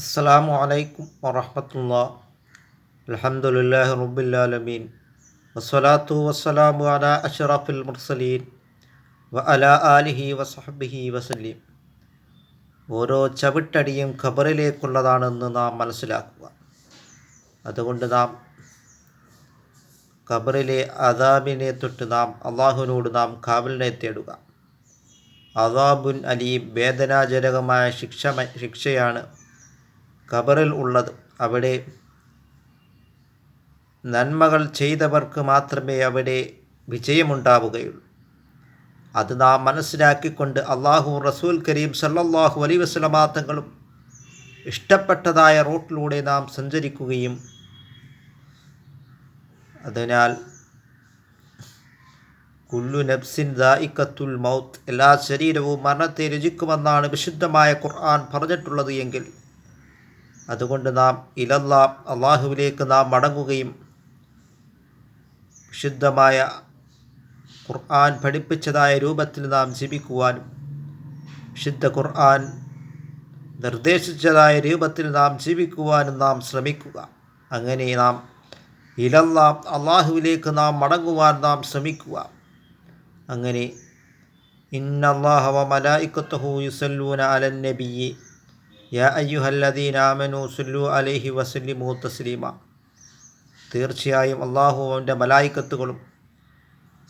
അസ്സാം വലൈക്കും വറഹമത്തുള്ള. അലഹമുല്ലാ റബ്ബുല്ലാലമീൻ വസ്സലാത്തു വസ്സലാമു അല അഷറഫുൽ മുർസലീൻ വ അല ആലിഹി വസഹബിഹി വസലീം ഓരോ ചവിട്ടടിയും ഖബറിലേക്കുള്ളതാണെന്ന് നാം മനസ്സിലാക്കുക. അതുകൊണ്ട് നാം ഖബറിലെ അദാബിനെ തൊട്ട് നാം അള്ളാഹുവിനോട് നാം കാവലിനെ തേടുക. അദാബുൻ അലീം വേദനാജനകമായ ശിക്ഷ ശിക്ഷയാണ് ഖബറിൽ ഉള്ളത്. അവിടെ നന്മകൾ ചെയ്തവർക്ക് മാത്രമേ അവിടെ വിജയമുണ്ടാവുകയുള്ളൂ. അത് നാം മനസ്സിലാക്കിക്കൊണ്ട് അള്ളാഹു റസൂൽ കരീം സല്ലാഹു അലൈ വസ്ലമാത്തങ്ങളും ഇഷ്ടപ്പെട്ടതായ റൂട്ടിലൂടെ നാം സഞ്ചരിക്കുകയും അതിനാൽ കുല്ലു നബ്സിൻ ദായിക്കത്തുൽ മൗത്ത് എല്ലാ ശരീരവും മരണത്തെ രുചിക്കുമെന്നാണ് വിശുദ്ധമായ ഖുർആൻ പറഞ്ഞിട്ടുള്ളത് എങ്കിൽ അതുകൊണ്ട് നാം ഇലല്ല അള്ളാഹുവിലേക്ക് നാം മടങ്ങുകയും വിശുദ്ധമായ ഖുർആൻ പഠിപ്പിച്ചതായ രൂപത്തിൽ നാം ജീവിക്കുവാനും വിശുദ്ധ ഖുർആൻ നിർദ്ദേശിച്ചതായ രൂപത്തിൽ നാം ജീവിക്കുവാനും നാം ശ്രമിക്കുക. അങ്ങനെ നാം ഇലല്ല അള്ളാഹുവിലേക്ക് നാം മടങ്ങുവാൻ നാം ശ്രമിക്കുക. അങ്ങനെ ഇന്നല്ലാഹവ മലായിക്കത്തഹു യുസല്ലൂന അലൻ നബിയെ യാ അയ്യുഹല്ലദീൻ ആമനു സുല്ലു അലൈഹി വസല്ലിമു തസ്ലീമ. തീർച്ചയായും അള്ളാഹു അവന്റെ മലായിക്കത്തുകളും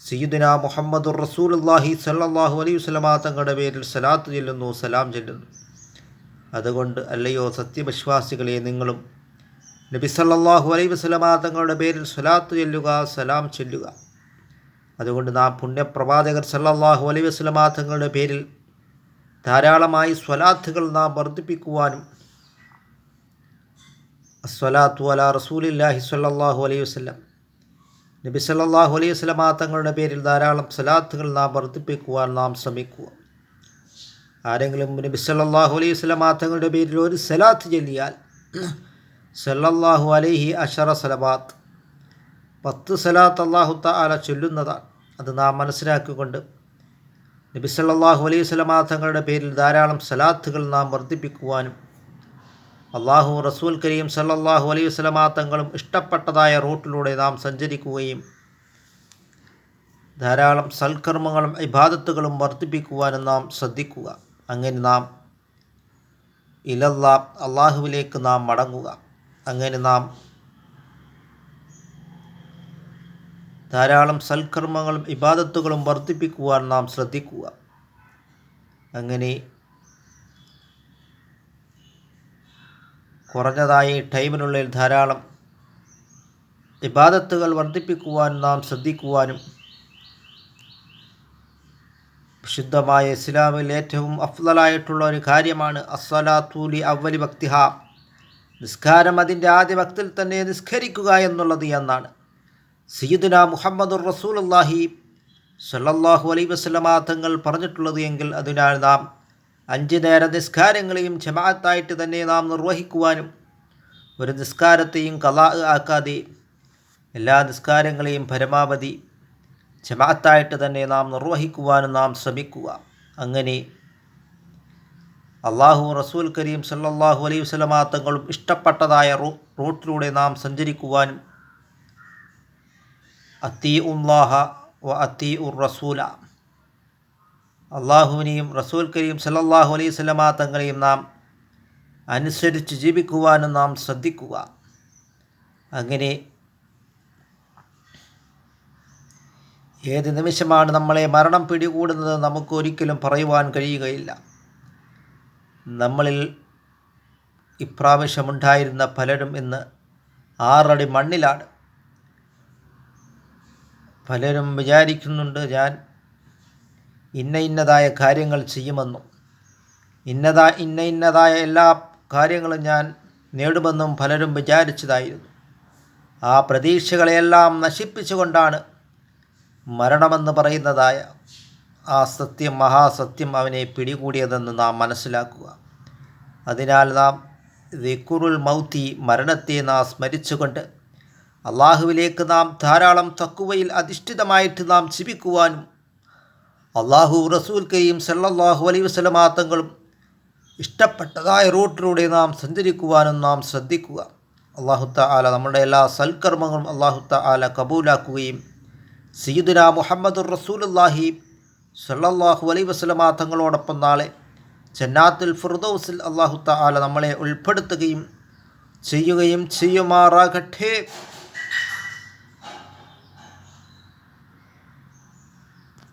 സയ്യിദുന മുഹമ്മദുർ അള്ളാഹി സല്ലാഹു അലൈഹി വസ്ലമാ തങ്ങളുടെ പേരിൽ സലാത്ത് ചെല്ലുന്നു സലാം ചെല്ലുന്നു. അതുകൊണ്ട് അല്ലയോ സത്യവിശ്വാസികളെ നിങ്ങളും നബി സല്ലാഹു അലൈഹി വസ്ലമാ തങ്ങളുടെ പേരിൽ സലാത്ത് ചെല്ലുക സലാം ചെല്ലുക. അതുകൊണ്ട് നാം പുണ്യപ്രവാചകർ സല്ലാഹു അലൈഹി വസ്ലമാ തങ്ങളുടെ പേരിൽ ധാരാളമായി സ്വലാത്തുകൾ നാം വർദ്ധിപ്പിക്കുവാനും അസ്വലാത്തു അല റസൂലില്ലാഹി സ്വല്ലല്ലാഹു അലൈഹി വസ്ലം നബി സല്ലാഹു അലൈഹി ആ തങ്ങളുടെ പേരിൽ ധാരാളം സ്വലാത്തുകൾ നാം വർദ്ധിപ്പിക്കുവാൻ നാം ശ്രമിക്കുക. ആരെങ്കിലും നബി സല്ലാഹു അലൈഹി ആ തങ്ങളുടെ പേരിൽ ഒരു സലാത്ത് ചൊല്ലിയാൽ സല്ലാഹു അലൈഹി അഷറ സലബാത്ത് പത്ത് സലാത്ത് അള്ളാഹു താല ചൊല്ലുന്നതാണ്. അത് നാം മനസ്സിലാക്കിക്കൊണ്ട് നബി സല്ലല്ലാഹു അലൈഹി വസല്ലമ തങ്ങളുടെ പേരിൽ ധാരാളം സലാത്തുകൾ നാം വർദ്ധിപ്പിക്കുവാനും അള്ളാഹു റസൂൽ കരീം സല്ലാഹു അലൈഹി തങ്ങളും ഇഷ്ടപ്പെട്ടതായ റൂട്ടിലൂടെ നാം സഞ്ചരിക്കുകയും ധാരാളം സൽക്കർമ്മങ്ങളും ഇബാദത്തുകളും വർദ്ധിപ്പിക്കുവാനും നാം ശ്രദ്ധിക്കുക. അങ്ങനെ നാം ഇലല്ലാ അള്ളാഹുവിലേക്ക് നാം മടങ്ങുക. അങ്ങനെ നാം ധാരാളം സൽക്കർമ്മങ്ങളും ഇബാദത്തുകളും വർദ്ധിപ്പിക്കുവാൻ നാം ശ്രദ്ധിക്കുക. അങ്ങനെ കുറഞ്ഞതായി ടൈമിനുള്ളിൽ ധാരാളം ഇബാദത്തുകൾ വർദ്ധിപ്പിക്കുവാൻ നാം ശ്രദ്ധിക്കുവാനും വിശുദ്ധമായ ഇസ്ലാമിൽ ഏറ്റവും അഫ്ദലായിട്ടുള്ള ഒരു കാര്യമാണ് അസ്വലാത്തൂലി അവലി ഭക്തിഹ നിസ്കാരം അതിന്റെ ആദ്യ ഭക്തിൽ തന്നെ നിസ്കരിക്കുക എന്നുള്ളത് എന്നാണ്. സയ്യിദുന മുഹമ്മദുർ റസൂലുള്ളാഹി സല്ലല്ലാഹു അലൈഹി വസല്ലമ തങ്ങൾ പറഞ്ഞിട്ടുള്ളത് എങ്കിൽ അതിനാൽ നാം അഞ്ച് നേര നിസ്കാരങ്ങളെയും ജമാഅത്തായിട്ട് തന്നെ നാം നിർവഹിക്കുവാനും ഒരു നിസ്കാരത്തെയും കലാ ആക്കാതെ എല്ലാ നിസ്കാരങ്ങളെയും പരമാവധി ജമാഅത്തായിട്ട് തന്നെ നാം നിർവഹിക്കുവാനും നാം ശ്രമിക്കുക. അങ്ങനെ അള്ളാഹു റസൂൽ കരീം സല്ലാഹു അലൈഹി വസല്ലമ തങ്ങളും ഇഷ്ടപ്പെട്ടതായ റൂട്ടിലൂടെ നാം സഞ്ചരിക്കുവാനും അത്തി ഉല്ലാഹ വ അത്തീ ഉർ റസൂല അള്ളാഹുവിനെയും റസൂൽ കരീം സല്ലല്ലാഹു അലൈഹി സ്വലമ തങ്ങളെയും നാം അനുസരിച്ച് ജീവിക്കുവാനും നാം ശ്രദ്ധിക്കുക. അങ്ങനെ ഏത് നിമിഷമാണ് നമ്മളെ മരണം പിടികൂടുന്നത് നമുക്ക് ഒരിക്കലും പറയുവാൻ കഴിയുകയില്ല. നമ്മളിൽ ഇപ്രാവശ്യമുണ്ടായിരുന്ന പലരും ഇന്ന് ആറടി മണ്ണിലാണ്. പലരും വിചാരിക്കുന്നുണ്ട് ഞാൻ ഇന്ന ഇന്നതായ കാര്യങ്ങൾ ചെയ്യുമെന്നും ഇന്നതാ ഇന്ന ഇന്നതായ എല്ലാ കാര്യങ്ങളും ഞാൻ നേടുമെന്നും പലരും വിചാരിച്ചതായിരുന്നു. ആ പ്രതീക്ഷകളെയെല്ലാം നശിപ്പിച്ചുകൊണ്ടാണ് മരണമെന്ന് പറയുന്നതായ ആ സത്യം മഹാസത്യം അവനെ പിടികൂടിയതെന്ന് നാം മനസ്സിലാക്കുക. അതിനാൽ നാം ദിക്കുറുൽ മൗത്തി മരണത്തെ നാം സ്മരിച്ചുകൊണ്ട് അള്ളാഹുവിലേക്ക് നാം ധാരാളം തക്കുവയിൽ അധിഷ്ഠിതമായിട്ട് നാം ജീവിക്കുവാനും അള്ളാഹു റസൂൽ കരീം സല്ലാഹു അലൈ വസല്ലമ തങ്ങളും ഇഷ്ടപ്പെട്ടതായ റൂട്ടിലൂടെ നാം സഞ്ചരിക്കുവാനും നാം ശ്രദ്ധിക്കുക. അള്ളാഹുത്ത ആല നമ്മുടെ എല്ലാ സൽക്കർമ്മങ്ങളും അള്ളാഹുത്ത ആല കബൂലാക്കുകയും സയ്യിദുന മുഹമ്മദ് റസൂലുല്ലാഹി സല്ലാഹു അലൈ വസ്ലമാ തങ്ങളോടൊപ്പം നാളെ ജന്നാത്തുൽ ഫിർദൗസിൽ അള്ളാഹുത്ത ആല നമ്മളെ ഉൾപ്പെടുത്തുകയും ചെയ്യുകയും ചെയ്യുമാറാകട്ടെ.